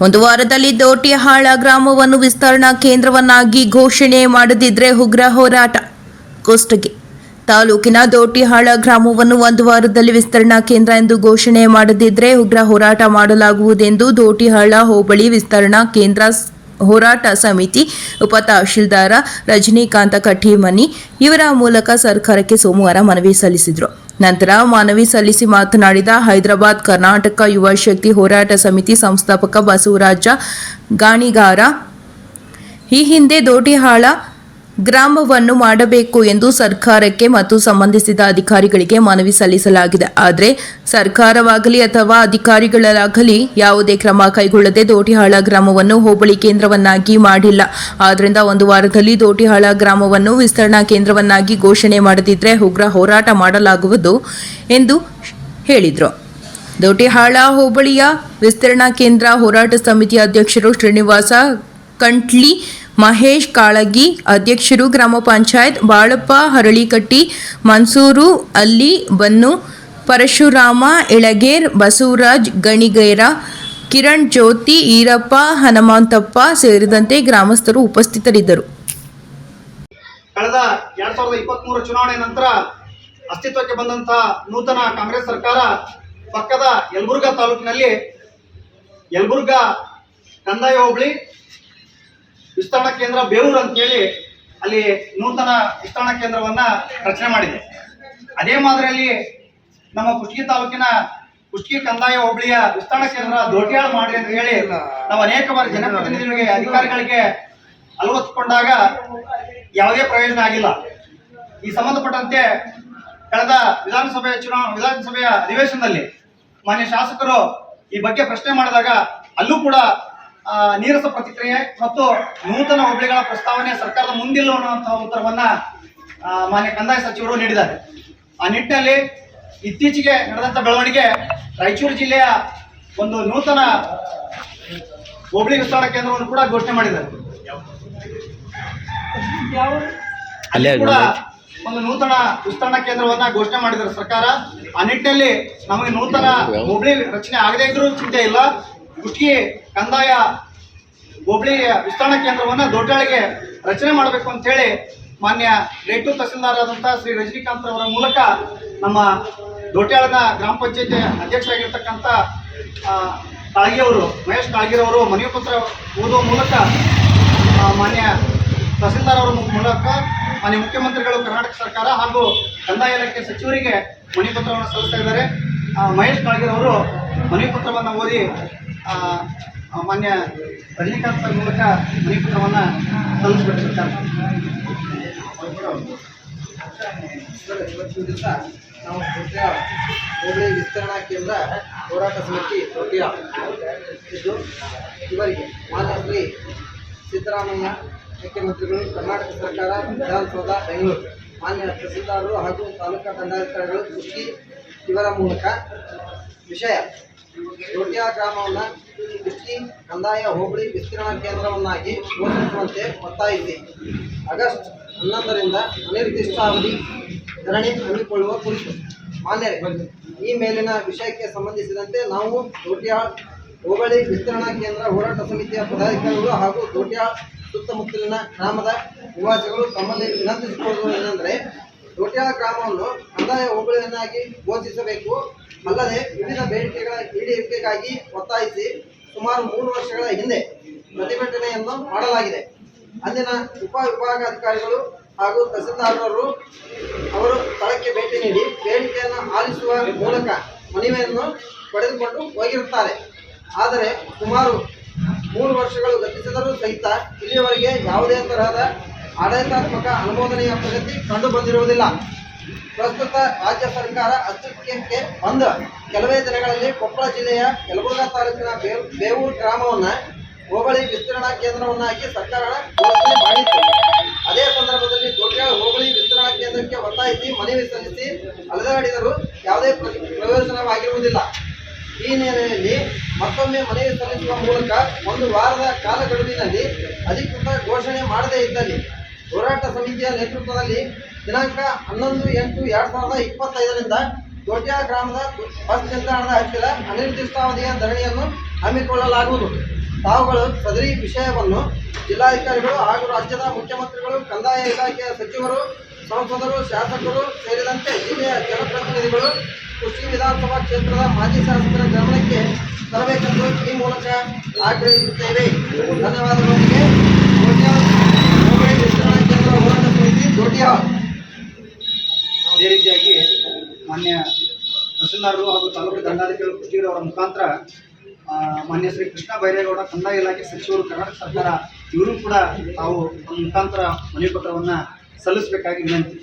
ಒಂದು ವಾರದಲ್ಲಿ ದೋಟಿಹಾಳ ಗ್ರಾಮವನ್ನು ವಿಸ್ತರಣಾ ಕೇಂದ್ರವನ್ನಾಗಿ ಘೋಷಣೆ ಮಾಡದಿದ್ರೆ ಉಗ್ರ ಹೋರಾಟ. ಕುಷ್ಟಗಿ ತಾಲೂಕಿನ ದೋಟಿಹಾಳ ಗ್ರಾಮವನ್ನು ಒಂದು ವಾರದಲ್ಲಿ ವಿಸ್ತರಣಾ ಕೇಂದ್ರ ಎಂದು ಘೋಷಣೆ ಮಾಡದಿದ್ರೆ ಉಗ್ರ ಹೋರಾಟ ಮಾಡಲಾಗುವುದೆಂದು ದೋಟಿಹಾಳ ಹೋಬಳಿ ವಿಸ್ತರಣಾ ಕೇಂದ್ರ ಹೋರಾಟ ಸಮಿತಿ ಉಪ ತಹಶೀಲ್ದಾರ ರಜನಿಕಾಂತ ಕಟ್ಟಿಮನಿ ಇವರ ಮೂಲಕ ಸರ್ಕಾರಕ್ಕೆ ಸೋಮವಾರ ಮನವಿ ಸಲ್ಲಿಸಿದರು. ನಂತರ ಮನವಿ ಸಲ್ಲಿಸಿ ಮಾತನಾಡಿದ ಹೈದರಾಬಾದ್ ಕರ್ನಾಟಕ ಯುವ ಶಕ್ತಿ ಹೋರಾಟ ಸಮಿತಿ ಸಂಸ್ಥಾಪಕ ಬಸವರಾಜ ಗಾಣಿಗಾರ. ಈ ಹಿಂದೆ ದೋಟಿಹಾಳ ಗ್ರಾಮವನ್ನು ಮಾಡಬೇಕು ಎಂದು ಸರ್ಕಾರಕ್ಕೆ ಮತ್ತು ಸಂಬಂಧಿಸಿದ ಅಧಿಕಾರಿಗಳಿಗೆ ಮನವಿ ಸಲ್ಲಿಸಲಾಗಿದೆ. ಆದರೆ ಸರ್ಕಾರವಾಗಲಿ ಅಥವಾ ಅಧಿಕಾರಿಗಳಾಗಲಿ ಯಾವುದೇ ಕ್ರಮ ಕೈಗೊಳ್ಳದೆ ದೋಟಿಹಾಳ ಗ್ರಾಮವನ್ನು ಹೋಬಳಿ ಕೇಂದ್ರವನ್ನಾಗಿ ಮಾಡಿಲ್ಲ. ಆದ್ದರಿಂದ ಒಂದು ವಾರದಲ್ಲಿ ದೋಟಿಹಾಳ ಗ್ರಾಮವನ್ನು ವಿಸ್ತರಣಾ ಕೇಂದ್ರವನ್ನಾಗಿ ಘೋಷಣೆ ಮಾಡದಿದ್ದರೆ ಉಗ್ರ ಹೋರಾಟ ಮಾಡಲಾಗುವುದು ಎಂದು ಹೇಳಿದರು. ದೋಟಿಹಾಳ ಹೋಬಳಿಯ ವಿಸ್ತರಣಾ ಕೇಂದ್ರ ಹೋರಾಟ ಸಮಿತಿ ಅಧ್ಯಕ್ಷರು ಶ್ರೀನಿವಾಸ ಕಂಟ್ಲಿ ಮಹೇಶ್ ಕಾಳಗಿ, ಅಧ್ಯಕ್ಷರು ಗ್ರಾಮ ಪಂಚಾಯತ್ ಬಾಳಪ್ಪ, ಹರಳಿಕಟ್ಟಿ, ಮನ್ಸೂರು, ಅಲ್ಲಿ ಬನ್ನು, ಪರಶುರಾಮ ಎಳಗೇರ್ ಬಸವರಾಜ್, ಗಣಿಗೇರ, ಕಿರಣ್ ಜ್ಯೋತಿ, ಈರಪ್ಪ, ಹನುಮಂತಪ್ಪ ಸೇರಿದಂತೆ ಗ್ರಾಮಸ್ಥರು ಉಪಸ್ಥಿತರಿದ್ದರು. ಕಳೆದ ಎರಡ್ ಸಾವಿರದ ಇಪ್ಪತ್ತ್ ಮೂರು ಚುನಾವಣೆ ನಂತರ ಅಸ್ತಿತ್ವಕ್ಕೆ ಬಂದಂತಹ ನೂತನ ಕಾಂಗ್ರೆಸ್ ಸರ್ಕಾರ ಪಕ್ಕದ ಯಲಬುರ್ಗಾ ತಾಲೂಕಿನಲ್ಲಿ ಯಲಬುರ್ಗಾ ಕಂದಾಯ ಹೋಬಳಿ ವಿಸ್ತರಣಾ ಕೇಂದ್ರ ಬೇವೂರು ಅಂತೇಳಿ ಅಲ್ಲಿ ನೂತನ ವಿಸ್ತರಣಾ ಕೇಂದ್ರವನ್ನ ರಚನೆ ಮಾಡಿದೆ. ಅದೇ ಮಾದರಿಯಲ್ಲಿ ನಮ್ಮ ಕುಷ್ಟಗಿ ತಾಲೂಕಿನ ಕುಷ್ಟಗಿ ಕಂದಾಯ ಹೋಬಳಿಯ ವಿಸ್ತರಣಾ ಕೇಂದ್ರ ದೊಡ್ಡ ಮಾಡಿ ಅಂತ ಹೇಳಿ ನಾವು ಅನೇಕ ಬಾರಿ ಜನಪ್ರತಿನಿಧಿಗಳಿಗೆ, ಅಧಿಕಾರಿಗಳಿಗೆ ಅಲವತ್ಕೊಂಡಾಗ ಯಾವುದೇ ಪ್ರಯೋಜನ ಆಗಿಲ್ಲ. ಈ ಸಂಬಂಧಪಟ್ಟಂತೆ ಕಳೆದ ವಿಧಾನಸಭೆಯ ಚುನಾವಣಾ, ವಿಧಾನಸಭೆಯ ಅಧಿವೇಶನದಲ್ಲಿ ಮಾನ್ಯ ಶಾಸಕರು ಈ ಬಗ್ಗೆ ಪ್ರಶ್ನೆ ಮಾಡಿದಾಗ ಅಲ್ಲೂ ಕೂಡ ನೀರಸ ಪ್ರತಿಕ್ರಿಯೆ ಮತ್ತು ನೂತನ ಹುಬ್ಬಳ್ಳಿಗಳ ಪ್ರಸ್ತಾವನೆ ಸರ್ಕಾರದ ಮುಂದಿಲ್ಲ ಅನ್ನುವಂತಹ ಉತ್ತರವನ್ನ ಮಾನ್ಯ ಕಂದಾಯ ಸಚಿವರು ನೀಡಿದ್ದಾರೆ. ಆ ನಿಟ್ಟಿನಲ್ಲಿ ಇತ್ತೀಚೆಗೆ ನಡೆದಂತ ಬೆಳವಣಿಗೆ ರಾಯಚೂರು ಜಿಲ್ಲೆಯ ಒಂದು ನೂತನ ಹೋಬಳಿ ವಿಸ್ತರಣಾ ಕೇಂದ್ರವನ್ನು ಕೂಡ ಘೋಷಣೆ ಮಾಡಿದ್ದಾರೆ. ಕೂಡ ಒಂದು ನೂತನ ವಿಸ್ತರಣಾ ಕೇಂದ್ರವನ್ನ ಘೋಷಣೆ ಮಾಡಿದ್ದಾರೆ ಸರ್ಕಾರ. ಆ ನಿಟ್ಟಿನಲ್ಲಿ ನಮಗೆ ನೂತನ ಹೋಬಳಿ ರಚನೆ ಆಗದೇ ಇದ್ರೂ ಚಿಂತೆ ಇಲ್ಲ. ಕುಷ್ಟಗಿ ಕಂದಾಯ ಹೋಬಳಿ ವಿಸ್ತರಣಾ ಕೇಂದ್ರವನ್ನ ದೊಡ್ಡಾಳಿಗೆ ರಚನೆ ಮಾಡಬೇಕು ಅಂತ ಹೇಳಿ ಮಾನ್ಯ ರೇಟು ತಹಸೀಲ್ದಾರ್ ಆದಂತಹ ಶ್ರೀ ರಜನಿಕಾಂತ್ ಅವರ ಮೂಲಕ ನಮ್ಮ ದೊಡ್ಡಾಳದ ಗ್ರಾಮ ಪಂಚಾಯತಿ ಅಧ್ಯಕ್ಷರಾಗಿರ್ತಕ್ಕಂಥ ಕಾಳ್ಗಿಯವರು, ಮಹೇಶ್ ಕಾಳ್ಗಿರವರು ಮನವಿ ಪತ್ರ ಓದುವ ಮೂಲಕ ಮಾನ್ಯ ತಹಸೀಲ್ದಾರ್ ಅವರ ಮೂಲಕ ಮಾನ್ಯ ಮುಖ್ಯಮಂತ್ರಿಗಳು, ಕರ್ನಾಟಕ ಸರ್ಕಾರ ಹಾಗೂ ಕಂದಾಯ ಇಲಾಖೆ ಸಚಿವರಿಗೆ ಮನವಿ ಪತ್ರವನ್ನು ಸಲ್ಲಿಸ್ತಾ ಇದ್ದಾರೆ. ಮಹೇಶ್ ಕಾಳಗಿರವರು ಮನೆ ಮನವಿ ಪತ್ರವನ್ನು ಓದಿ ಮಾನ್ಯ ರಜನಿಕಾಂತ್ ಸರ್ ಮೂಲಕ ಮನವಿ ಪತ್ರವನ್ನು ಸಲ್ಲಿಸ್ಬಿಟ್ಟಿರ್ತಾರೆ. ಇವತ್ತಿನ ನಾವು ದೊಡ್ಡ ಹೋಬಳಿ ವಿಸ್ತರಣಾ ಕೇಂದ್ರ ಹೋರಾಟ ಸಮಿತಿ ದೊಡ್ಡ ಇದು ಇವರಿಗೆ ಮಾನ್ಯ ಸಿದ್ದರಾಮಯ್ಯ, ಮುಖ್ಯಮಂತ್ರಿಗಳು, ಕರ್ನಾಟಕ ಸರ್ಕಾರ, ವಿಧಾನಸೌಧ, ಬೆಂಗಳೂರು. ಮಾನ್ಯ ತಹಸೀಲ್ದಾರರು ಹಾಗೂ ತಾಲೂಕಾ ದಂಡಾಧಿಕಾರಿಗಳು ಕೃಷಿ ಇವರ ಮೂಲಕ ವಿಷಯ ದೊಡ್ಡ ಗ್ರಾಮವನ್ನು ಕೃಷಿ ಕಂದಾಯ, ಹೋಬಳಿ, ವಿಸ್ತೀರ್ಣ ಕೇಂದ್ರವನ್ನಾಗಿ ಘೋಷಿಸುವಂತೆ ಒತ್ತಾಯಿಸಿ ಆಗಸ್ಟ್ ಹನ್ನೊಂದರಿಂದ ಅನಿರ್ದಿಷ್ಟಾವಧಿ ಧರಣಿ ಹಮ್ಮಿಕೊಳ್ಳುವ ಕುರಿತು ಮಾನ್ಯರೇ, ಈ ಮೇಲಿನ ವಿಷಯಕ್ಕೆ ಸಂಬಂಧಿಸಿದಂತೆ ನಾವು ದೊಡ್ಯಾಳ್ ಹೋಬಳಿ ವಿಸ್ತರಣಾ ಕೇಂದ್ರ ಹೋರಾಟ ಸಮಿತಿಯ ಪದಾಧಿಕಾರಿಗಳು ಹಾಗೂ ದೊಡ್ಯಾಳ್ ಸುತ್ತಮುತ್ತಲಿನ ಗ್ರಾಮದ ನಿವಾಸಿಗಳು ತಮ್ಮಲ್ಲಿ ವಿನಂತಿಸಿಕೊಳ್ಳುವುದು ಏನೆಂದರೆ ದೊಡ್ಯಾಳ ಗ್ರಾಮವನ್ನು ಕಂದಾಯ ಹೋಬಳಿಯನ್ನಾಗಿ ಘೋಷಿಸಬೇಕು. ಅಲ್ಲದೆ ವಿವಿಧ ಬೇಡಿಕೆಗಳ ಈಡೇರಿಕೆಗಾಗಿ ಒತ್ತಾಯಿಸಿ ಸುಮಾರು ಮೂರು ವರ್ಷಗಳ ಹಿಂದೆ ಪ್ರತಿಭಟನೆಯನ್ನು ಮಾಡಲಾಗಿದೆ. ಅಂದಿನ ಉಪ ವಿಭಾಗಾಧಿಕಾರಿಗಳು ಹಾಗೂ ತಹಸೀಲ್ದಾರರು ಅವರು ಸ್ಥಳಕ್ಕೆ ಭೇಟಿ ನೀಡಿ ಬೇಡಿಕೆಯನ್ನು ಆಲಿಸುವ ಮೂಲಕ ಮನವಿಯನ್ನು ಪಡೆದುಕೊಂಡು ಹೋಗಿರುತ್ತಾರೆ. ಆದರೆ ಸುಮಾರು ಮೂರು ವರ್ಷಗಳು ಗತಿಸಿದರೂ ಸಹಿತ ಇಲ್ಲಿಯವರೆಗೆ ಯಾವುದೇ ತರಹದ ಆಡಳಿತಾತ್ಮಕ ಅನುಮೋದನೆಯ ಪ್ರಗತಿ ಕಂಡು ಬಂದಿರುವುದಿಲ್ಲ ಪ್ರಸ್ತುತ ರಾಜ್ಯ ಸರ್ಕಾರ ಅಸ್ತಿತ್ವಕ್ಕೆ ಬಂದ ಕೆಲವೇ ದಿನಗಳಲ್ಲಿ ಕೊಪ್ಪಳ ಜಿಲ್ಲೆಯ ಯಲಬುರ್ಗಾ ತಾಲೂಕಿನ ಬೇವ್, ಬೇವೂರು ಗ್ರಾಮವನ್ನು ಹೋಬಳಿ ವಿಸ್ತರಣಾ ಕೇಂದ್ರವನ್ನಾಗಿ ಸರ್ಕಾರ ಘೋಷಣೆ ಮಾಡಿತ್ತು. ಅದೇ ಸಂದರ್ಭದಲ್ಲಿ ದೊಡ್ಡ ಹೋಬಳಿ ವಿಸ್ತರಣಾ ಕೇಂದ್ರಕ್ಕೆ ಒತ್ತಾಯಿಸಿ ಮನವಿ ಸಲ್ಲಿಸಿ ಅಲೆದಾಡಿದರೂ ಯಾವುದೇ ಪ್ರ- ಪ್ರಯೋಜನವಾಗಿರುವುದಿಲ್ಲ. ಈ ಹಿನ್ನೆಲೆಯಲ್ಲಿ ಮತ್ತೊಮ್ಮೆ ಮನವಿ ಸಲ್ಲಿಸುವ ಮೂಲಕ ಒಂದು ವಾರದ ಕಾಲಗಡುವಿನಲ್ಲಿ ಅಧಿಕೃತ ಘೋಷಣೆ ಮಾಡದೇ ಇದ್ದಲ್ಲಿ ಹೋರಾಟ ಸಮಿತಿಯ ನೇತೃತ್ವದಲ್ಲಿ ದಿನಾಂಕ ಹನ್ನೊಂದು ಎಂಟು ಎರಡ್ ಸಾವಿರದ ಇಪ್ಪತ್ತೈದರಿಂದ ದೊಡ್ಡ ಗ್ರಾಮದ ಬಸ್ ನಿಲ್ದಾಣದ ಹತ್ತಿರ ಅನಿರ್ದಿಷ್ಟಾವಧಿಯ ಧರಣಿಯನ್ನು ಹಮ್ಮಿಕೊಳ್ಳಲಾಗುವುದು. ತಾವುಗಳು ಸದರಿ ವಿಷಯವನ್ನು ಜಿಲ್ಲಾಧಿಕಾರಿಗಳು ಹಾಗೂ ರಾಜ್ಯದ ಮುಖ್ಯಮಂತ್ರಿಗಳು, ಕಂದಾಯ ಇಲಾಖೆಯ ಸಚಿವರು, ಸಂಸದರು, ಶಾಸಕರು ಸೇರಿದಂತೆ ಜಿಲ್ಲೆಯ ಜನಪ್ರತಿನಿಧಿಗಳು ಕೃಷಿ ವಿಧಾನಸಭಾ ಕ್ಷೇತ್ರದ ಮಾಜಿ ಶಾಸಕರ ಗಮನಕ್ಕೆ ತರಬೇಕೆಂದು ಈ ಮೂಲಕ ಆಗ್ರಹಿಸುತ್ತೇವೆ. ಧನ್ಯವಾದಗಳೊಂದಿಗೆ ದೊಡ್ಡಿಯಾಳ್ ಹೋಬಳಿ ವಿಸ್ತರಣಾ ಕೇಂದ್ರ ಹೋರಾಟ ಸಮಿತಿ ದೊಡ್ಡಿಯಾಳ್ ಅದೇ ರೀತಿಯಾಗಿ ಮಾನ್ಯ ತಹಸೀಲ್ದಾರರು ಹಾಗೂ ತಾಲೂಕು ದಂಡಾಧಿಕಾರಿಗಳು ಕುಷ್ಟಗಿರಿ ಅವರ ಮುಖಾಂತರ ಮಾನ್ಯ ಶ್ರೀ ಕೃಷ್ಣ ಬೈರೇಗೌಡ ಕಂದಾಯ ಇಲಾಖೆ ಸಚಿವರು ಕರ್ನಾಟಕ ಸರ್ಕಾರ, ಇವರು ಕೂಡ ತಾವು ಮುಖಾಂತರ ಮನವಿ ಪತ್ರವನ್ನ ಸಲ್ಲಿಸಬೇಕಾಗಿ ವಿನಂತಿ.